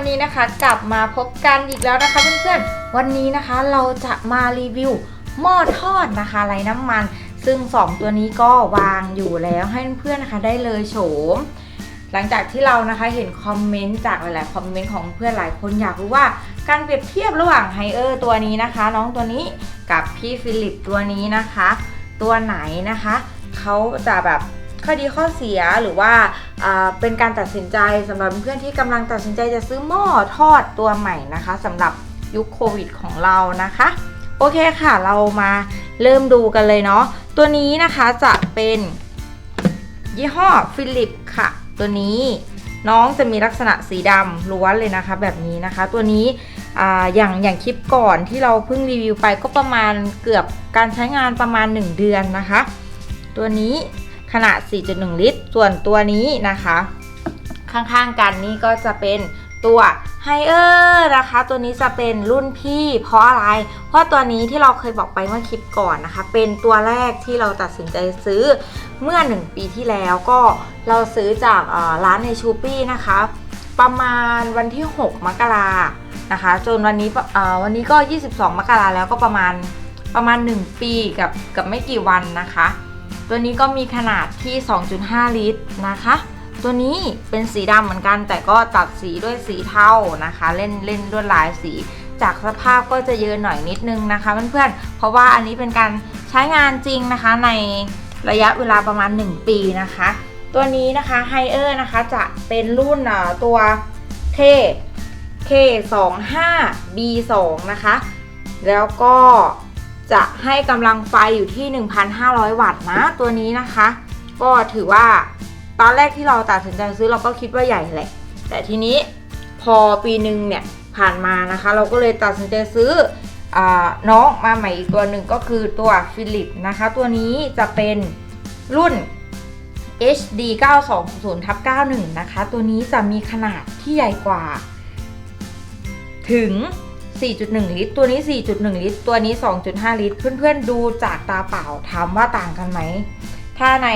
วัสดีค่ะวันนี้นะคะกลับมาพบกันอีกแล้วนะคะเพื่อนๆ วันนี้นะคะเราจะมารีวิวหม้อทอดนะคะไร้น้ำมัน ซึ่ง 2 ตัวนี้ก็วางอยู่แล้วให้เพื่อนๆนะคะได้เลยโฉม หลังจากที่เรานะคะเห็นคอมเมนต์จากหลายๆคอมเมนต์ของเพื่อนหลายคนอยากรู้ว่า การเปรียบเทียบระหว่างไฮเออร์ตัวนี้นะคะ น้องตัวนี้กับพี่ฟิลิปตัวนี้นะคะ ตัวไหนนะคะเขาจะแบบ ข้อดีข้อเสียหรือว่าเป็นการตัดสินใจสำหรับเพื่อนที่กำลังตัดสินใจจะซื้อหม้อทอดตัวใหม่นะคะสำหรับยุคโควิดของเรานะคะโอเคค่ะเรามาเริ่มดูกันเลยเนาะตัวนี้นะคะจะเป็นยี่ห้อฟิลิปค่ะ ตัวนี้น้องจะมีลักษณะสีดำล้วนเลยนะคะ แบบนี้นะคะ ตัวนี้ออย่างอย่างคลิปก่อนที่เราเพิ่งรีวิวไปก็ประมาณเกือบการใช้งานประมาณ 1 เดือนนะคะ ตัวนี้ ขนาด 4.1 ลิตร ส่วนตัวนี้นะคะ ข้างๆกันนี่ก็จะเป็นตัวไฮเออร์นะคะ ตัวนี้จะเป็นรุ่นพี่เพราะอะไร เพราะตัวนี้ที่เราเคยบอกไปเมื่อคลิปก่อนนะคะ เป็นตัวแรกที่เราตัดสินใจซื้อเมื่อ 1 ปีที่แล้วก็เราซื้อจากร้านในชูปี้นะคะ ประมาณวันที่ 6 มกรานะคะ จนวันนี้วันนี้ก็ 22 มกราแล้วก็ประมาณประมาณ 1 ปีกับกับไม่กี่วันนะคะ ตัวนี้ก็มีขนาดที่ 2.5 ลิตรนะคะ ตัวนี้เป็นสีดำเหมือนกัน แต่ก็ตัดสีด้วยสีเทานะคะ เล่นเล่นด้วยลายสี จากสภาพก็จะเยอะหน่อยนิดนึงนะคะเพื่อนๆ เพราะว่าอันนี้เป็นการใช้งานจริงนะคะในระยะเวลาประมาณ 1 ปีนะคะ ตัวนี้นะคะไฮเออร์นะคะจะเป็นรุ่นตัว K K25 B2 นะคะ แล้วก็ จะให้กำลังไฟอยู่ที่ 1,500 วัตต์นะตัวนี้นะคะ ก็ถือว่าตอนแรกที่เราตัดสินใจซื้อเราก็คิดว่าใหญ่แหละ แต่ทีนี้พอปีหนึ่งเนี่ยผ่านมานะคะ เราก็เลยตัดสินใจซื้ออน้องมาใหม่อีกตัวหนึ่งก็คือตัวฟิลิปนะคะ ตัวนี้จะเป็นรุ่น HD 920ทับ91 นะคะ ตัวนี้จะมีขนาดที่ใหญ่กว่า ถึง 4.1 ลิตร ตัวนี้ 4.1 ลิตร ตัวนี้ 2.5 ลิตร เพื่อนๆดูจากตาเปล่าถามว่าต่างกันไหม ถ้าใน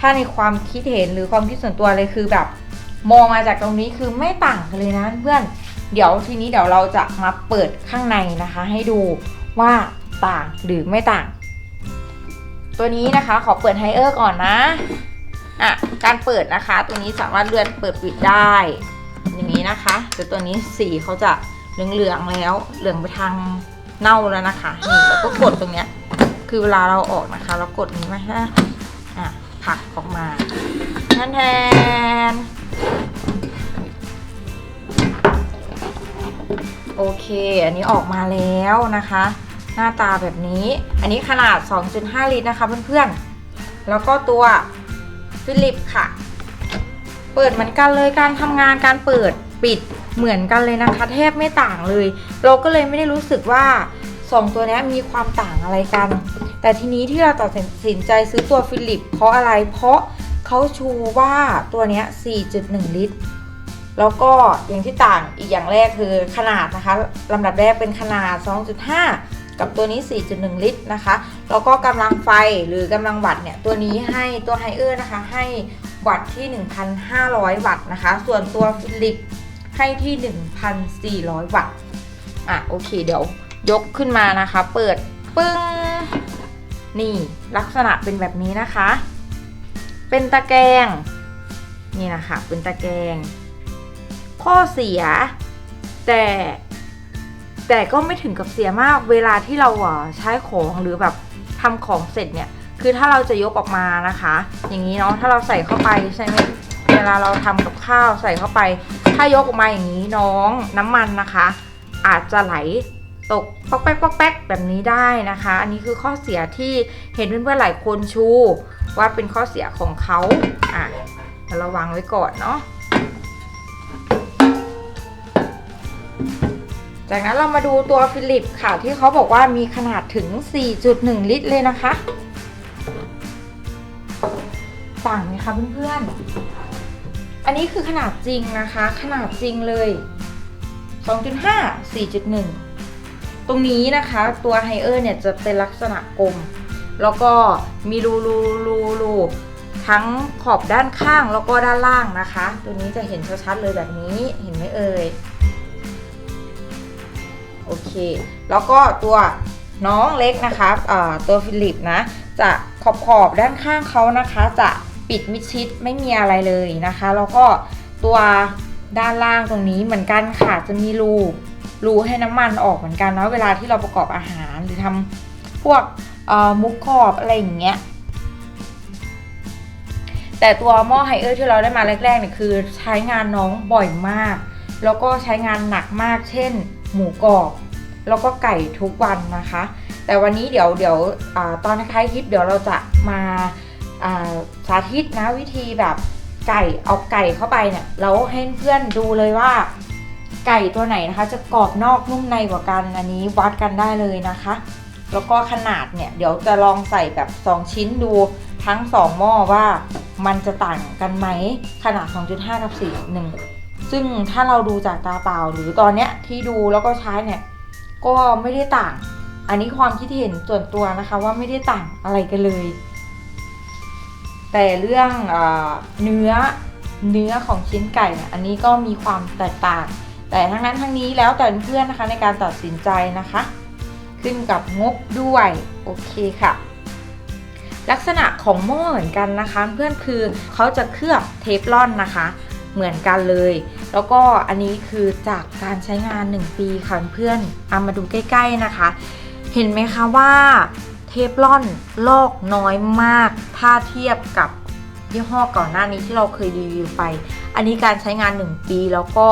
ถ้าในความคิดเห็นหรือความคิดส่วนตัวเลยคือแบบ มองมาจากตรงนี้คือไม่ต่างกันเลยนะเพื่อน เดี๋ยวทีนี้เดี๋ยวเราจะมาเปิดข้างในนะคะ ให้ดูว่าต่างหรือไม่ต่าง ตัวนี้นะคะขอเปิดไฮเออร์ก่อนนะอะการเปิดนะคะ ตัวนี้สามารถเลื่อนเปิดปิดได้ อย่างนี้นะคะแต่ตัวนี้สีเขาจะ เหลืองๆแล้ว เหลืองไปทางเน่าแล้วนะคะ นี่แล้วก็กดตรงเนี้ย คือเวลาเราออกนะคะ เรากดนี้มาฮะอะผลักออกมาแทนแทนโอเค อันนี้ออกมาแล้วนะคะ หน้าตาแบบนี้ อันนี้ขนาด 2.5 ลิตรนะคะเพื่อนๆ แล้วก็ตัวฟิลิปค่ะ เปิดเหมือนกันเลยการทำงานการเปิดปิด เหมือนกันเลยนะคะ แทบไม่ต่างเลย เราก็เลยไม่ได้รู้สึกว่าสองตัวนี้มีความต่างอะไรกัน แต่ทีนี้ที่เราตัดสินใจซื้อตัวฟิลิปเพราะอะไร เพราะเขาชูว่าตัวนี้ 4.1 ลิตร แล้วก็อย่างที่ต่างอีกอย่างแรกคือขนาดนะคะลำดับแรกเป็นขนาด 2.5กับตัวนี้ 4.1 ลิตรนะคะ แล้วก็กำลังไฟหรือกำลังวัตต์เนี่ย ตัวนี้ให้ตัวไฮเออร์นะคะ ให้วัตต์ที่ 1,500 วัตต์นะคะ ส่วนตัวฟิลิป ให้ที่ 1,400 วัตต์ อะโอเคเดี๋ยวยกขึ้นมานะคะ เปิดปึ้ง นี่ลักษณะเป็นแบบนี้นะคะ เป็นตะแกรงนี่นะคะเป็นตะแกรงข้อเสีย แต่แต่ก็ไม่ถึงกับเสียมากเวลาที่เราใช้ของหรือแบบทำของเสร็จเนี่ย คือถ้าเราจะยกออกมานะคะ อย่างนี้เนาะถ้าเราใส่เข้าไปใช่ไหมเวลาเราทำกับข้าวใส่เข้าไป ถ้ายกออกมาอย่างนี้น้องน้ำมันนะคะ อาจจะไหลตกปอกแป๊กปอกแป๊กแบบนี้ได้นะคะ อันนี้คือข้อเสียที่เห็นเพื่อนๆหลายคนชู ว่าเป็นข้อเสียของเขาอะเดี๋ยวเราวางไว้ก่อนเนาะจากนั้นเรามาดูตัวฟิลิปค่ะที่เขาบอกว่ามีขนาดถึง 4.1 ลิตรเลยนะคะต่างไหมคะเพื่อนๆ อันนี้คือขนาดจริงนะคะ ขนาดจริงเลย 2.5 4.1 ตรงนี้นะคะตัวไฮเออร์เนี่ยจะเป็นลักษณะกลม แล้วก็มีรูรูรูรูทั้งขอบด้านข้างแล้วก็ด้านล่างนะคะ ตัวนี้จะเห็นชัดๆเลยแบบนี้เห็นไหมเอ่ยโอเค แล้วก็ตัวน้องเล็กนะคะอ่าตัวฟิลิปนะ จะขอบขอบด้านข้างเขานะคะจะ ปิดมิดชิดไม่มีอะไรเลยนะคะ แล้วก็ตัวด้านล่างตรงนี้เหมือนกันค่ะจะมีรูรูให้น้ำมันออกเหมือนกันเนาะเวลาที่เราประกอบอาหารหรือทำพวกมุกขอบอะไรอย่างเงี้ยแต่ตัวหม้อไฮเออร์ที่เราได้มาแรกๆเนี่ยคือใช้งานน้องบ่อยมาก แล้วก็ใช้งานหนักมาก เช่น หมูกรอบ แล้วก็ไก่ทุกวันนะคะ แต่วันนี้เดี๋ยวเดี๋ยวอตอนท้ายคลิปเดี๋ยวเราจะมา สาธิตนะวิธีแบบไก่เอาไก่เข้าไปเนี่ยแล้วให้เพื่อนดูเลยว่า ไก่ตัวไหนนะคะ จะกรอบนอกนุ่มในกว่ากันอันนี้วัดกันได้เลยนะคะ แล้วก็ขนาดเนี่ยเดี๋ยวจะลองใส่แบบ 2 ชิ้นดูทั้ง 2 หม้อว่ามันจะต่างกันไหมขนาด 2.5 กับ 4.1 ซึ่งถ้าเราดูจากตาเปล่าหรือตอนเนี้ยที่ดูแล้วก็ใช้เนี่ยก็ไม่ได้ต่าง อันนี้ความคิดเห็นส่วนตัวนะคะว่าไม่ได้ต่างอะไรกันเลย แต่เรื่องเอเนื้อเนื้อของชิ้นไก่นี่อันนี้ก็มีความแตกต่าง แต่ทั้งนั้นทั้งนี้แล้วแต่เพื่อนนะคะในการตัดสินใจนะคะ ขึ้นกับงบด้วยโอเคค่ะ ลักษณะของหม้อเหมือนกันนะคะ เพื่อนคือเขาจะเคลือบเทฟลอนนะคะ เหมือนกันเลย แล้วก็อันนี้คือจากการใช้งาน 1 ปีค่ะเพื่อนเอามาดูใกล้ ๆนะคะ เห็นไหมคะว่า ทฟลอนลอกน้อยมาก ถ้าเทียบกับยี่ห้อก่อนหน้านี้ที่เราเคยรีวิวไป อันนี้การใช้งาน 1 ปีแล้วก็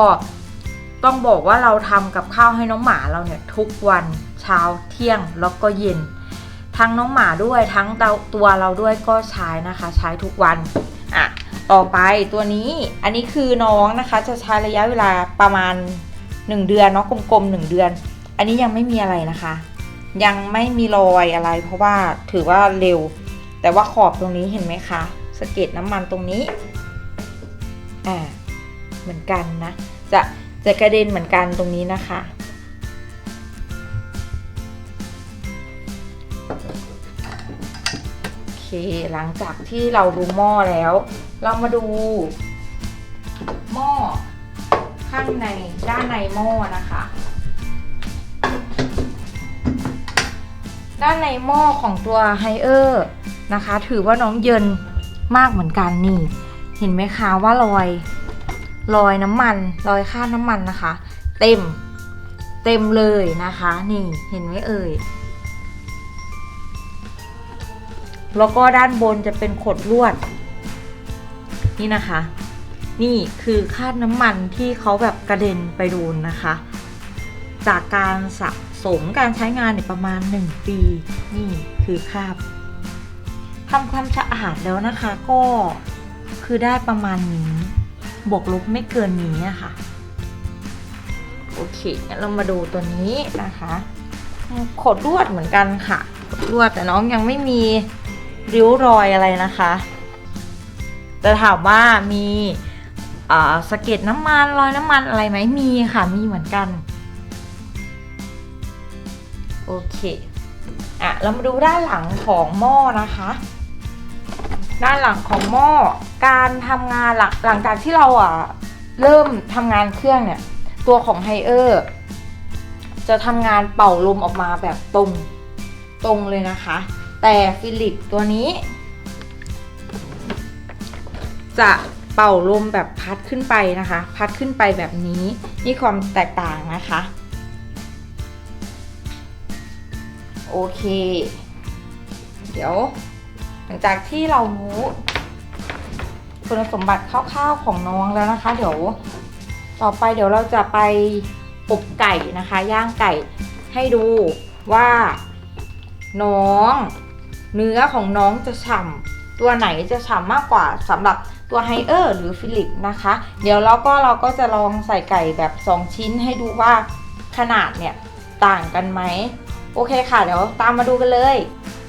ต้องบอกว่าเราทำกับข้าวให้น้องหมาเราเนี่ยทุกวันเช้าเที่ยงแล้วก็เย็น ทั้งน้องหมาด้วยทั้งตัวเราด้วยก็ใช้นะคะ ใช้ทุกวันอะต่อไปตัวนี้อันนี้คือน้องนะคะ จะใช้ระยะเวลาประมาณ 1 เดือนเนาะกลมๆ1เดือน อันนี้ยังไม่มีอะไรนะคะ ยังไม่มีรอยอะไร เพราะว่าถือว่าเร็ว แต่ว่าขอบตรงนี้เห็นไหมคะสะเก็ดน้ำมันตรงนี้อ่าเหมือนกันนะ จะจะกระเด็นเหมือนกันตรงนี้นะคะ โอเค หลังจากที่เราดูหม้อแล้ว เรามาดู หม้อข้างในด้านในหม้อนะคะ ด้านในหม้อของตัวไฮเออร์นะคะ ถือว่าน้องเยินมากเหมือนกันนี่ เห็นไหมคะว่ารอยรอยน้ำมันรอยคราน้ำมันนะคะ เต็มเต็มเลยนะคะ นี่เห็นไหมเอ่ยแล้วก็ด้านบนจะเป็นขดลวด นี่นะคะ นี่คือคราบน้ำมันที่เขาแบบกระเด็นไปโดนนะคะ จากการสะ สมการใช้งานเนี่ยประมาณ 1 ปี นี่คือคราบทำความสะอาดแล้วนะคะก็คือได้ประมาณนี้ บวกลบไม่เกินนี้อะค่ะ โอเคเรามาดูตัวนี้นะคะขดลวดเหมือนกันค่ะขดลวดแต่น้องยังไม่มีริ้วรอยอะไรนะคะ แต่ถามว่ามีสะเก็ดน้ำมันรอยน้ำมันอะไรไหมมีค่ะมีเหมือนกัน เคอะเรามาดูด้านหลังของหม้อนะคะ ด้านหลังของหม้อการทำงานหลังหลังจากที่เราอะเริ่มทำงานเครื่องเนี่ย ตัวของไฮเออร์จะทำงานเป่าลมออกมาแบบตรงตรงเลยนะคะ แต่ฟิลิปตัวนี้ จะเป่าลมแบบพัดขึ้นไปนะคะ พัดขึ้นไปแบบนี้นี่ความแตกต่างนะคะ โอเค เดี๋ยว หลังจากที่เรารู้คุณสมบัติคร่าวๆของน้องแล้วนะคะ เดี๋ยวต่อไปเดี๋ยวเราจะไปอบไก่นะคะ ย่างไก่ให้ดูว่า น้อง เนื้อของน้องจะฉ่ำตัวไหนจะฉ่ำมากกว่าสำหรับตัวไฮเออร์หรือฟิลิปนะคะ เดี๋ยวเราก็เราก็จะลองใส่ไก่แบบ 2 ชิ้นให้ดูว่าขนาดเนี่ยต่างกันไหม โอเคค่ะ เดี๋ยวตามมาดูกันเลย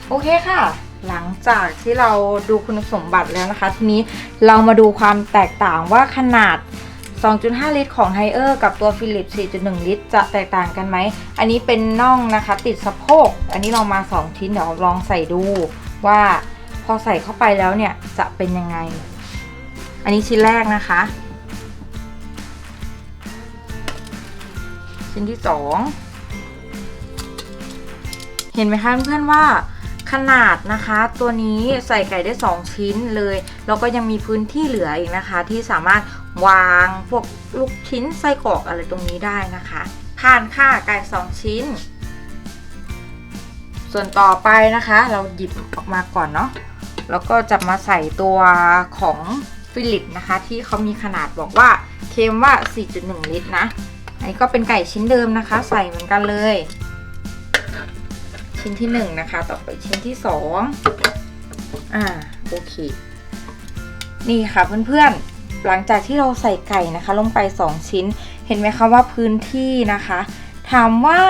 โอเคค่ะ หลังจากที่เราดูคุณสมบัติแล้วนะคะ ทีนี้เรามาดูความแตกต่างว่าขนาด 2.5 ลิตรของไฮเออร์กับตัวฟิลิป4.1 ลิตร จะแตกต่างกันไหม อันนี้เป็นน่องนะคะ ติดสะโพก อันนี้ลองมา 2 ชิ้นเดี๋ยวลองใส่ดูว่าพอใส่เข้าไปแล้วเนี่ยจะเป็นยังไง อันนี้ชิ้นแรกนะคะ ชิ้นที่สอง เห็นไหมคะเพื่อนๆว่าขนาดนะคะตัวนี้ใส่ไก่ได้ 2 ชิ้นเลยแล้วก็ยังมีพื้นที่เหลืออีกนะคะ ที่สามารถวางพวกลูกชิ้นไส้กรอกอะไรตรงนี้ได้นะคะผ่านค่าไก่2ชิ้น ส่วนต่อไปนะคะ เราหยิบออกมาก่อนเนาะแล้วก็จะมาใส่ตัวของฟิลิปนะคะ ที่เขามีขนาดบอกว่าเคลมว่า 4.1 ลิตรนะอันนี้ก็เป็นไก่ชิ้นเดิมนะคะ ใส่เหมือนกันเลย ชิ้นที่หนึ่งนะคะ ต่อไปชิ้นที่สองอ่าโอเค นี่ค่ะเพื่อนๆ หลังจากที่เราใส่ไก่นะคะ ลงไป 2 ชิ้น เห็นไหมคะว่าพื้นที่นะคะ ถามว่า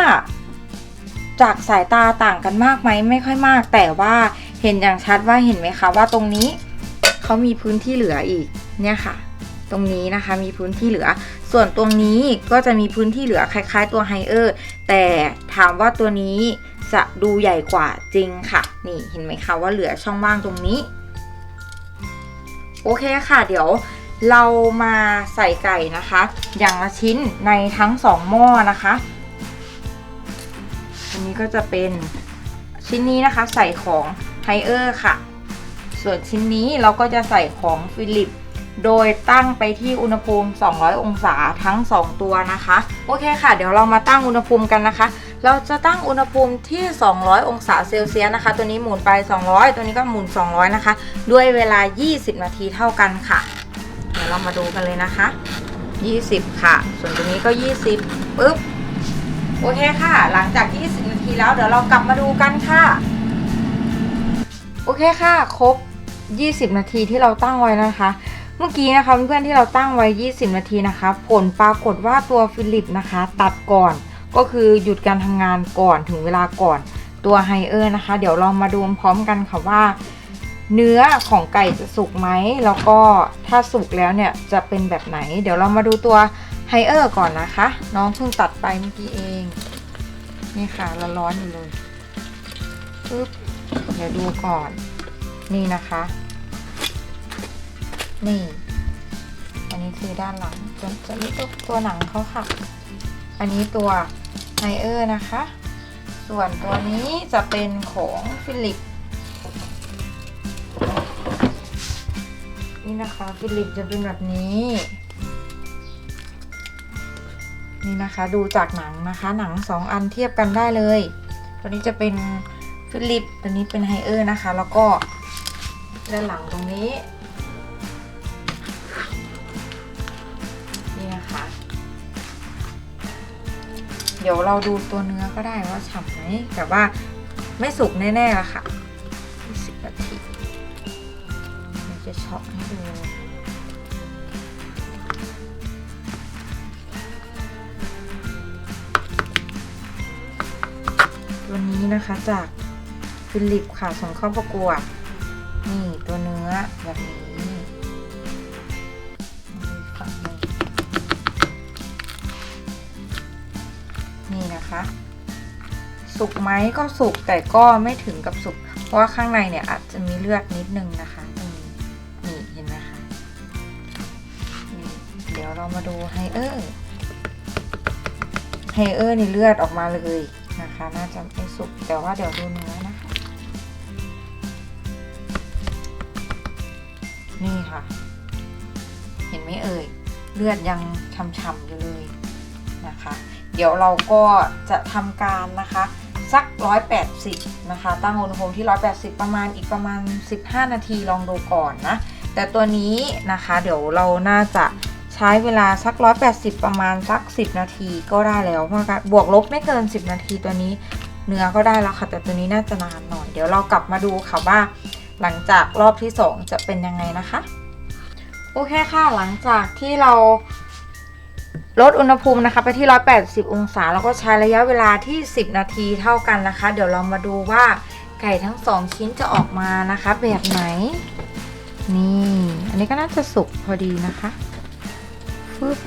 จากสายตาต่างกันมากไหมไม่ค่อยมาก แต่ว่าเห็นอย่างชัดว่าเห็นไหมคะว่าตรงนี้เขามีพื้นที่เหลืออีกเนี่ยค่ะ ตรงนี้นะคะมีพื้นที่เหลือ ส่วนตรงนี้ก็จะมีพื้นที่เหลือคล้าย ๆ ตัวไฮเออร์แต่ถามว่าตัวนี้ จะดูใหญ่กว่าจริงค่ะ นี่เห็นไหมคะว่าเหลือช่องว่างตรงนี้ โอเคค่ะ เดี๋ยวเรามาใส่ไก่นะคะ อย่างละชิ้นในทั้งสองหม้อนะคะ อันนี้ก็จะเป็นชิ้นนี้นะคะใส่ของไฮเออร์ค่ะ ส่วนชิ้นนี้เราก็จะใส่ของฟิลิปโดยตั้งไปที่อุณหภูมิ 200 องศาทั้ง 2 ตัวนะคะ โอเคค่ะ เดี๋ยวเรามาตั้งอุณหภูมิกันนะคะ เราจะตั้งอุณหภูมิที่ 200 องศาเซลเซียสนะคะ ตัวนี้หมุนไป 200 ตัวนี้ก็หมุน 200 นะคะ ด้วยเวลา 20 นาทีเท่ากันค่ะ เดี๋ยวเรามาดูกันเลยนะคะ 20 ค่ะ ส่วนตัวนี้ก็ 20ปึ๊บโอเคค่ะ หลังจาก 20 นาทีแล้วเดี๋ยวเรากลับมาดูกันค่ะ โอเคค่ะ ครบ 20 นาทีที่เราตั้งไว้นะคะ เมื่อกี้นะคะเพื่อนๆที่เราตั้งไว้ 20 นาทีนะคะ ผลปรากฏว่าตัวฟิลิปนะคะ ตัดก่อน ก็คือหยุดการทำงานก่อนถึงเวลาก่อนตัวไฮเออร์นะคะ เดี๋ยวเรามาดูพร้อมกันค่ะว่า เนื้อของไก่จะสุกไหม แล้วก็ถ้าสุกแล้วเนี่ยจะเป็นแบบไหน เดี๋ยวเรามาดูตัวไฮเออร์ก่อนนะคะ น้องเพิ่งตัดไปเมื่อกี้เอง นี่ค่ะละร้อนอยู่เลยปึ๊บเดี๋ยวดูก่อน นี่นะคะ นี่ อันนี้คือด้านหลังจะจะนี่ตัวหนังเขาค่ะ อันนี้ตัว ไฮเออร์นะคะ ส่วนตัวนี้จะเป็นของฟิลิปนี่นะคะฟิลิปจะเป็นแบบนี้ นี่นะคะดูจากหนังนะคะ หนังสองอันเทียบกันได้เลย ตัวนี้จะเป็นฟิลิปตัวนี้เป็นไฮเออร์นะคะ แล้วก็ด้านหลังตรงนี้ เดี๋ยวเราดูตัวเนื้อก็ได้ว่าฉ่ำไหมแต่ว่าไม่สุกแน่ๆละค่ะ20นาทีเดี๋ยวจะเฉาะให้ดูตัวนี้นะคะจากฟิลิปค่ะส่งเข้าประกวดนี่ตัวเนื้อแบบนี้ นี่นะคะ สุกไหมก็สุกแต่ก็ไม่ถึงกับสุก เพราะว่าข้างในเนี่ยอาจจะมีเลือดนิดนึงนะคะตรงนี้นี่เห็นไหมคะนี่เดี๋ยวเรามาดูไฮเออร์ไฮเออร์นี่เลือดออกมาเลยนะคะ น่าจะไม่สุกแต่ว่าเดี๋ยวดูเนื้อนะคะ นี่ค่ะ เห็นไหมเอ่ย เลือดยังช่ำๆอยู่เลย เดี๋ยวเราก็จะทำการนะคะสัก 180 นะคะ ตั้งอุณหภูมิที่ 180 ประมาณอีกประมาณ 15 นาทีลองดูก่อนนะ แต่ตัวนี้นะคะเดี๋ยวเราน่าจะใช้เวลาสัก 180 ประมาณสัก 10 นาทีก็ได้แล้วเพราะกาบวกลบไม่เกิน 10 นาทีตัวนี้เนื้อก็ได้แล้วค่ะ แต่ตัวนี้น่าจะนานหน่อย เดี๋ยวเรากลับมาดูค่ะว่า หลังจากรอบที่ 2 จะเป็นยังไงนะคะ โอเคค่ะ หลังจากที่เรา ลดอุณหภูมินะคะไปที่ 180 องศา แล้วก็ใช้ระยะเวลาที่ 10 นาทีเท่ากันนะคะ เดี๋ยวเรามาดูว่าไก่ทั้ง 2 ชิ้นจะออกมานะคะ แบบไหน นี่ อันนี้ก็น่าจะสุกพอดีนะคะฟึบ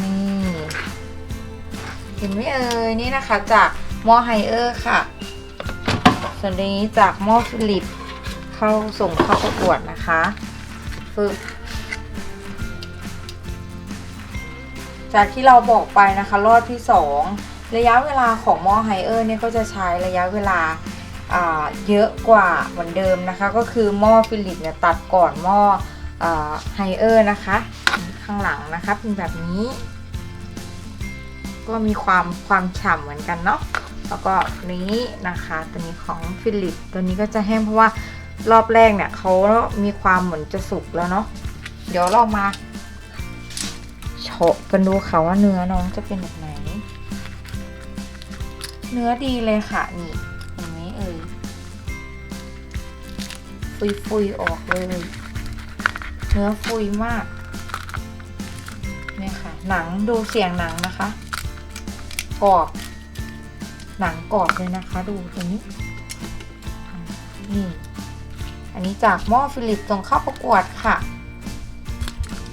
นี่ เห็นไหมเอ่ย นี่นะคะจากมอไฮเออร์ค่ะ ส่วนนี้จากหม้อฟิลิป เข้าส่งเข้าประกวดนะคะฝึก จากที่เราบอกไปนะคะรอบที่สองระยะเวลาของหม้อไฮเออร์เนี่ยก็จะใช้ระยะเวลาอ่าเยอะกว่าเหมือนเดิมนะคะ ก็คือหม้อฟิลิปเนี่ยตัดก่อนหม้อไฮเออร์นะคะ ข้างหลังนะคะเป็นแบบนี้ ก็มีความความฉ่ำเหมือนกันเนาะแล้วก็นี้นะคะตัวนี้ของฟิลิปตัวนี้ก็จะแห้งเพราะว่ารอบแรกเนี่ยเขามีความเหมือนจะสุกแล้วเนาะเดี๋ยวเรามา โฉะกันดูค่ะว่าเนื้อน้องจะเป็นแบบไหน เนื้อดีเลยค่ะนี่เห็นไหมเอ่ยฟุยฟุยๆออกเลย เนื้อฟุยมากเนี่ยค่ะ หนังดูเสียงหนังนะคะกรอบหนังกรอบเลยนะคะ ดูตรงนี้นี่อันนี้จากหม้อฟิลิปส่งเข้าประกวดค่ะ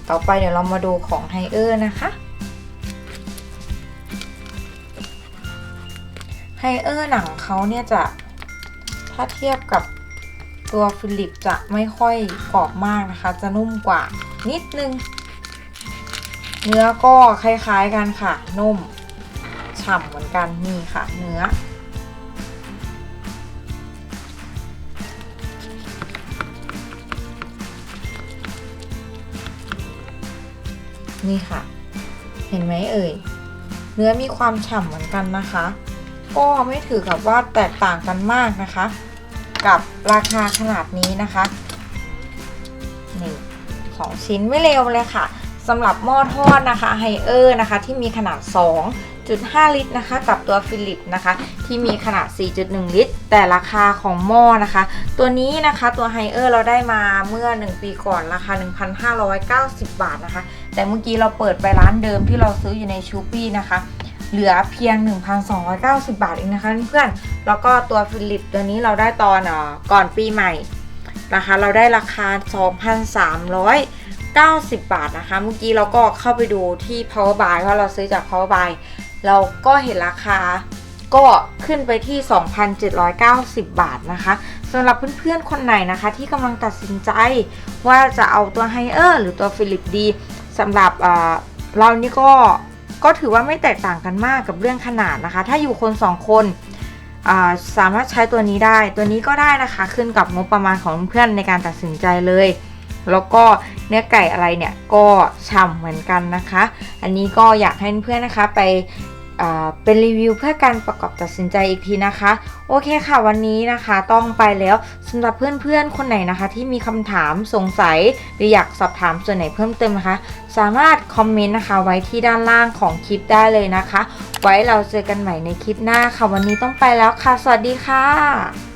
ต่อไปเดี๋ยวเรามาดูของไฮเออร์นะคะไฮเออร์หนังเขาเนี่ยจะถ้าเทียบกับตัวฟิลิปจะไม่ค่อยกรอบมากนะคะ จะนุ่มกว่านิดนึง เนื้อก็คล้ายๆกันค่ะ นุ่ม ฉ่ำเหมือนกันนี่ค่ะ เนื้อ นี่ค่ะ เห็นไหมเอ่ย เนื้อมีความฉ่ำเหมือนกันนะคะ ก็ไม่ถือกับว่าแตกต่างกันมากนะคะ กับราคาขนาดนี้นะคะนี่สองชิ้นไม่เร็วเลยค่ะสำหรับหม้อทอดนะคะไฮเออร์นะคะ ที่มีขนาด 2.5ลิตรนะคะ กับตัวฟิลิปนะคะ ที่มีขนาด 4.1 ลิตร แต่ราคาของหม้อนะคะ ตัวนี้นะคะตัวไฮเออร์เราได้มาเมื่อ 1 ปีก่อนราคา 1,590 บาทนะคะ แต่เมื่อกี้เราเปิดไปร้านเดิมที่เราซื้ออยู่ในชูปี้นะคะเหลือเพียง 1,290 บาทเองนะคะเพื่อนๆแล้วก็ตัวฟิลิปตัวนี้เราได้ตอนอ่อก่อนปีใหม่นะคะ เราได้ราคา 2,390 บาทนะคะ เมื่อกี้เราก็เข้าไปดูที่ Power Buy เพราะเราซื้อจาก Power Buy เราก็เห็นราคาก็ขึ้นไปที่ 2,790 บาทนะคะสำหรับเพื่อนๆ คนไหนนะคะ ที่กำลังตัดสินใจว่าจะเอาตัวไฮเออร์หรือตัวฟิลิปดีสำหรับเอ่อเรานี่ก็ก็ถือว่าไม่แตกต่างกันมากกับเรื่องขนาดนะคะ ถ้าอยู่คน 2 คนสามารถใช้ตัวนี้ได้ ตัวนี้ก็ได้นะคะ ขึ้นกับงบประมาณของเพื่อนในการตัดสินใจเลย แล้วก็เนื้อไก่อะไรเนี่ยก็ฉ่ำเหมือนกันนะคะ อันนี้ก็อยากให้เพื่อนนะคะไป เป็นรีวิวเพื่อการประกอบตัดสินใจอีกทีนะคะ โอเคค่ะวันนี้นะคะต้องไปแล้วสำหรับเพื่อนๆ คนไหนนะคะ ที่มีคำถามสงสัย หรืออยากสอบถามส่วนไหนเพิ่มเติมนะคะ สามารถคอมเมนต์นะคะไว้ที่ด้านล่างของคลิปได้เลยนะคะ ไว้เราเจอกันใหม่ในคลิปหน้าค่ะ วันนี้ต้องไปแล้วค่ะ สวัสดีค่ะ